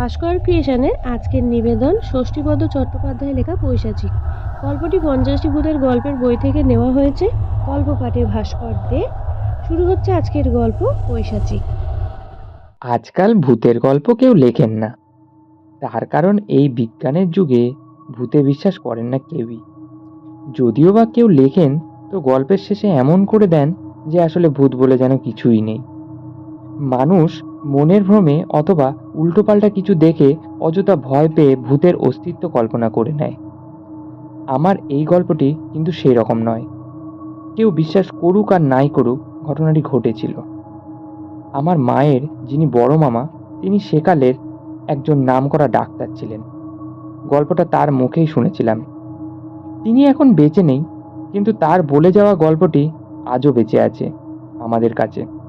ভাস্কর ক্রিয়েশনের আজকের নিবেদন ষষ্ঠীপদ চট্টোপাধ্যায় লেখা পৈশাচিক। গল্পটি পঞ্চাশটি ভূতের গল্পের বই থেকে নেওয়া হয়েছে। গল্প পাঠে ভাস্কর দে। শুরু হচ্ছে আজকের গল্প পৈশাচিক। আজকাল ভূতের গল্প কেউ লেখেন না। তার কারণ এই বিজ্ঞানের যুগে ভূতে বিশ্বাস করেন না কেউই। যদিও বা কেউ লেখেন, তো গল্পের শেষে এমন করে দেন যে আসলে ভূত বলে যেন কিছুই নেই। মানুষ মনের ভ্রমে অথবা উল্টোপাল্টা কিছু দেখে অযথা ভয় পেয়ে ভূতের অস্তিত্ব কল্পনা করে নেয়। আমার এই গল্পটি কিন্তু সেই রকম নয়। কেউ বিশ্বাস করুক আর নাই করুক, ঘটনাটি ঘটেছিল। আমার মায়ের যিনি বড় মামা, তিনি সেকালের একজন নামকরা ডাক্তার ছিলেন। গল্পটা তার মুখেই শুনেছিলাম। তিনি এখন বেঁচে নেই, কিন্তু তার বলে যাওয়া গল্পটি আজও বেঁচে আছে আমাদের কাছে।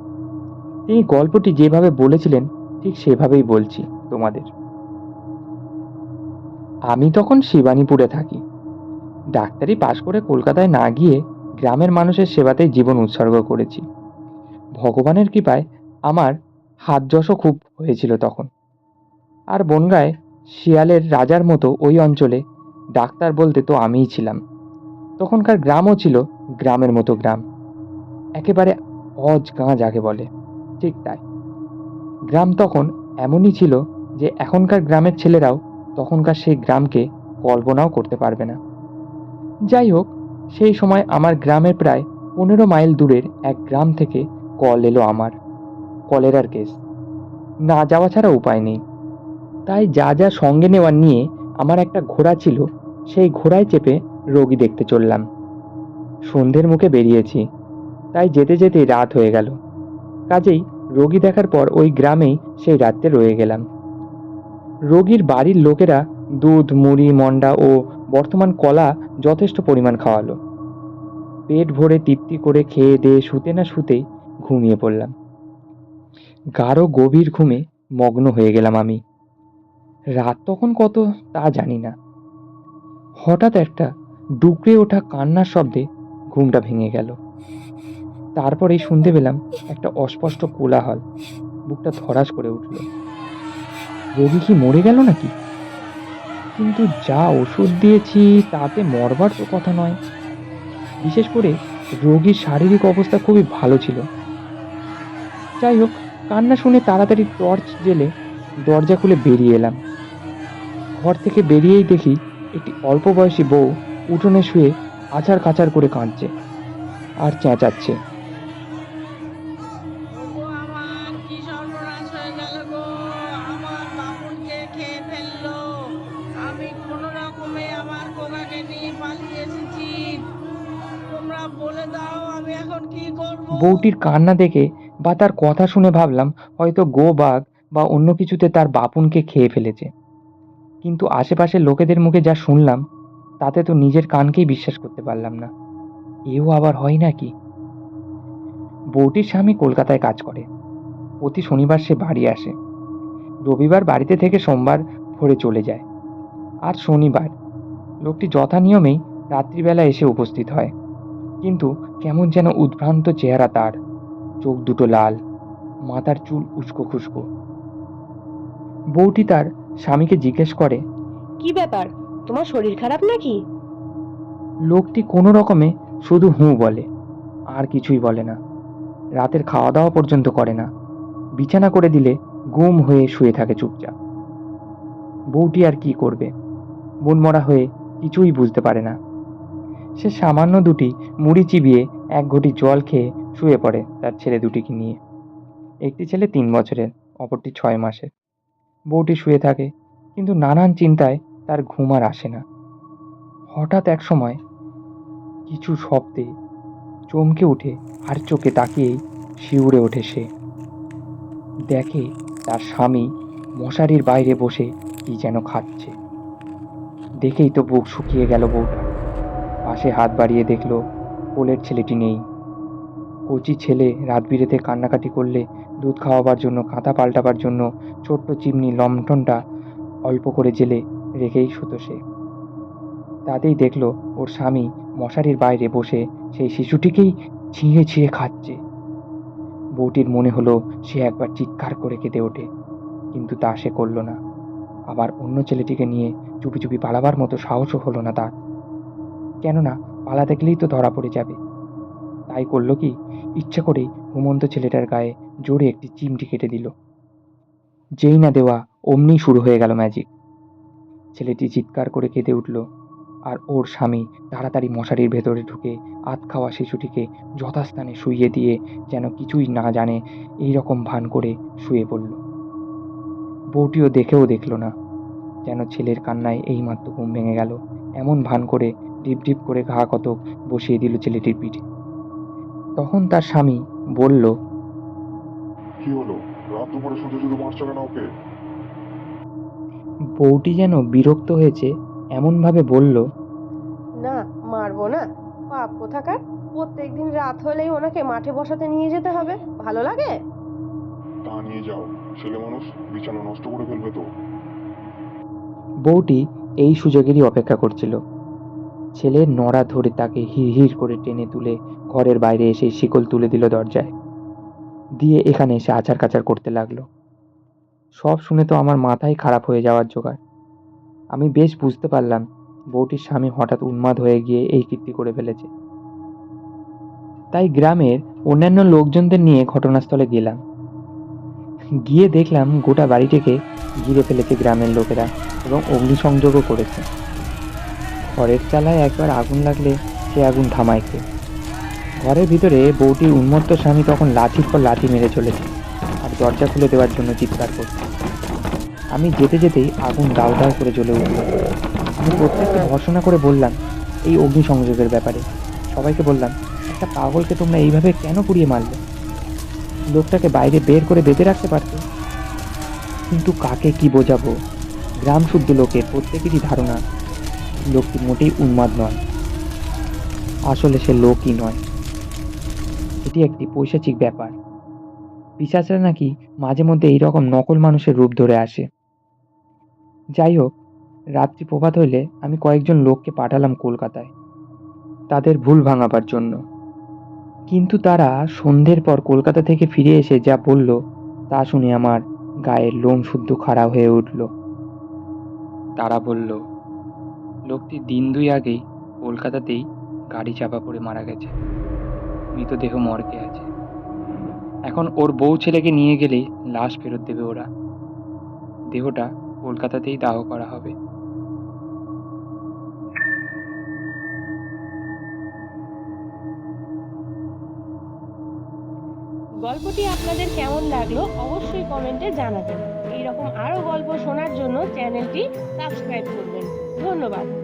তিনি গল্পটি যেভাবে বলেছিলেন, ঠিক সেভাবেই বলছি তোমাদের। আমি তখন শিবানীপুরে থাকি। ডাক্তারি পাশ করে কলকাতায় না গিয়ে গ্রামের মানুষের সেবাতেই জীবন উৎসর্গ করেছি। ভগবানের কৃপায় আমার হাত যশও খুব হয়েছিল তখন। আর বনগায় শিয়ালের রাজার মতো ওই অঞ্চলে ডাক্তার বলতে তো আমিই ছিলাম। তখনকার গ্রামও ছিল গ্রামের মতো গ্রাম। একেবারে অজ গাঁ যাকে বলে। ঠিক তাই। গ্রাম তখন এমনই ছিল যে এখনকার গ্রামের ছেলেরাও তখনকার সেই গ্রামকে কল্পনাও করতে পারবে না। যাই হোক, সেই সময় আমার গ্রামের প্রায় পনেরো মাইল দূরের এক গ্রাম থেকে কল এলো আমার, কলেরার কেস। না যাওয়া ছাড়া উপায় নেই। তাই যা যা সঙ্গে নেওয়ার নিয়ে আমার একটা ঘোড়া ছিল, সেই ঘোড়ায় চেপে রোগী দেখতে চললাম। সন্ধ্যের মুখে বেরিয়েছি, তাই যেতে যেতে রাত হয়ে গেল। কাজেই রোগী দেখার পর ওই গ্রামেই সেই রাত্রে রয়ে গেলাম। রোগীর বাড়ির লোকেরা দুধ, মুড়ি, মন্ডা ও বর্তমান কলা যথেষ্ট পরিমাণ খাওয়ালো। পেট ভরে তৃপ্তি করে খেয়ে দিয়ে শুতে না শুতেই ঘুমিয়ে পড়লাম। গাঢ় গভীর ঘুমে মগ্ন হয়ে গেলাম আমি। রাত তখন কত তা জানি না। হঠাৎ একটা ডুকরে ওঠা কান্নার শব্দে ঘুমটা ভেঙে গেল। তারপরেই শুনতে পেলাম একটা অস্পষ্ট কোলাহল। বুকটা ধরাস করে উঠল। রোগী কি মরে গেল নাকি? কিন্তু যা ওষুধ দিয়েছি, তাতে মরবার তো কথা নয়। বিশেষ করে রোগীর শারীরিক অবস্থা খুবই ভালো ছিল। যাই হোক, কান্না শুনে তাড়াতাড়ি টর্চ জেলে দরজা খুলে বেরিয়ে এলাম। ঘর থেকে বেরিয়েই দেখি একটি অল্প বয়সী বউ উঠোনে শুয়ে আছাড় কাচার করে কাঁদছে আর চেঁচাচ্ছে। বউটির কান্না দেখে বা তার কথা শুনে ভাবলাম হয়তো গো বাঘ বা অন্য কিছুতে তার বাপুনকে খেয়ে ফেলেছে। কিন্তু আশেপাশের লোকেদের মুখে যা শুনলাম, তাতে তো নিজের কানকেই বিশ্বাস করতে পারলাম না। এও আবার হয় নাকি? বউটির স্বামী কলকাতায় কাজ করে। প্রতি শনিবার সে বাড়ি আসে। রবিবার বাড়িতে থেকে সোমবার ভোরে চলে যায়। আর শনিবার। লোকটি যথা নিয়মেই রাত্রিবেলা এসে উপস্থিত হয়। কিন্তু কেমন যেন উদ্ভ্রান্ত চেহারা তার। চোখ দুটো লাল মাথার চুল উস্কো খুস্কো। বউটি তার স্বামীকে জিজ্ঞেস করে কি ব্যাপার? তোমার শরীর খারাপ নাকি? লোকটি কোনো রকমে শুধু হুঁ বলে আর কিছুই বলে না। রাতের খাওয়া দাওয়া পর্যন্ত করে না। বিছানা করে দিলে গুম হয়ে শুয়ে থাকে চুপচাপ। বউটি আর কি করবে? মনমরা হয়ে কিছুই বুঝতে পারে না। সে সামান্য দুটি মুড়ি চিবিয়ে এক ঘটি জল খেয়ে শুয়ে পড়ে তার ছেলে দুটিকে নিয়ে। একটি ছেলে তিন বছরের, অপরটি ছয় মাসের। বউটি শুয়ে থাকে, কিন্তু নানান চিন্তায় তার ঘুম আর আসে না। হঠাৎ এক সময় কিছু শব্দে চমকে উঠে আর চোখে তাকিয়েই শিউরে ওঠে সে। দেখে তার স্বামী মশারির বাইরে বসে কি যেন খাচ্ছে। দেখেই তো বুক শুকিয়ে গেল বউটা। পাশে হাত বাড়িয়ে দেখল, কোলের ছেলেটি নেই। কচি ছেলে রাত বিরেতে কান্নাকাটি করলে, দুধ খাওয়াবার জন্য কাঁথা পাল্টাবার জন্য, ছোট্ট চিমনি লণ্ঠনটা অল্প করে জেলে রেখেই শুতো সে। তাতেই দেখল, ওর স্বামী মশারির বাইরে বসে সেই শিশুটিকেই ছিঁড়ে ছিঁড়ে খাচ্ছে। বউটির মনে হলো, সে একবার চিৎকার করে কেঁদে ওঠে, কিন্তু তা সে করল না। আবার অন্য ছেলেটিকে নিয়ে চুপি চুপি পালাবার মতো সাহসও হলো না তার। কেননা পালাতে গেলেই তো ধরা পড়ে যাবে। তাই করল কি? ইচ্ছা করেই ঘুমন্ত ছেলেটার গায়ে জোরে একটি চিমটি কেটে দিল। যেই না দেওয়া, অমনি শুরু হয়ে গেল ম্যাজিক ছেলেটি চিৎকার করে কেঁদে উঠল, আর ওর স্বামী তাড়াতাড়ি মশারির ভেতরে ঢুকে আত খাওয়া শিশুটিকে যথাস্থানে শুইয়ে দিয়ে যেন কিছুই না জানে এই রকম ভান করে শুয়ে পড়ল। বউটিও দেখেও দেখল না, যেন ছেলের কান্নায় এইমাত্র ঘুম ভেঙে গেল। এমন ভান করে ডিপ ডিপ করে ঘা কতক বসিয়ে দিল ছেলেটির পিঠে। তখন তার স্বামী বলল কি হলো? রাত দুপুরে শুধু শুধু মারছো কেন ওকে? বউটি যেন বিরক্ত হয়েছে এমনভাবে বলল না মারবো না। পাপ কোথাকার? প্রত্যেকদিন রাত হলেই ওনাকে মাঠে বসাতে নিয়ে যেতে হবে। ভালো লাগে? তা নিয়ে যাও। ছেলে মানুষ বিছানা নষ্ট করে ফেলবে তো। বউটি এই সুযোগেরই অপেক্ষা করছিল। ছেলের নড়া ধরে তাকে হির করে টেনে তুলে ঘরের বাইরে এসে শিকল তুলে দিল দরজায়। দিয়ে এখানে এসে আচার কাচার করতে লাগল। সব শুনে তো আমার মাথায় খারাপ হয়ে যাওয়ার জোগাড়। আমি বেশ বুঝতে পারলাম বউটির স্বামী হঠাৎ উন্মাদ হয়ে গিয়ে এই কীর্তি করে ফেলেছে। তাই গ্রামের অন্যান্য লোকজনদের নিয়ে ঘটনাস্থলে গেলাম। গিয়ে দেখলাম গোটা বাড়িটিকে ঘিরে ফেলেছে গ্রামের লোকেরা এবং অগ্নিসংযোগও করেছে। ঘরের চালায় একবার আগুন লাগলে সে আগুন থামায় কে ঘরের ভিতরে বউটির উন্মত্ত স্বামী তখন লাঠির পর লাঠি মেরে চলেছে আর দরজা খুলে দেওয়ার জন্য চিৎকার করছে। আমি যেতে যেতেই আগুন দাউ দাউ করে জ্বলে উঠল। আমি প্রত্যেককে ভর্সনা করে বললাম, এই অগ্নিসংযোগের ব্যাপারে। সবাইকে বললাম, একটা পাগলকে তোমরা এইভাবে কেন পুড়িয়ে মারলে? লোকটাকে বাইরে বের করে বেঁধে রাখতে পারতে? কিন্তু কাকে কি বোঝাবো? গ্রাম শুদ্ধ লোকের প্রত্যেকেরই ধারণা লোকটি মোটেই উন্মাদ নয়। আসলে সে লোকই নয়। এটি একটি পৈশাচিক ব্যাপার। পিসাচরা নাকি মাঝে মধ্যে এইরকম নকল মানুষের রূপ ধরে আসে। যাই হোক, রাত্রি প্রভাত হইলে আমি কয়েকজন লোককে পাঠালাম কলকাতায়। তাদের ভুল ভাঙাবার জন্য। কিন্তু তারা সন্ধ্যের পর কলকাতা থেকে ফিরে এসে যা বলল, তা শুনে আমার গায়ের লোম শুদ্ধ খাড়া হয়ে উঠল। তারা বলল লোকটি দিন দুই আগেই কলকাতাতেই গাড়ি চাপা পড়ে মারা গেছে। মৃতদেহ মর্গে আছে। এখন ওর বউ ছেলেকে নিয়ে গেলেই লাশ ফেরত দেবে ওরা। দেহটা কলকাতাতেই দাহ করা হবে। গল্পটি আপনাদের কেমন লাগল অবশ্যই কমেন্টে জানাবেন। এইরকম আরও গল্প শোনার জন্য চ্যানেলটি সাবস্ক্রাইব করবেন। ধন্যবাদ।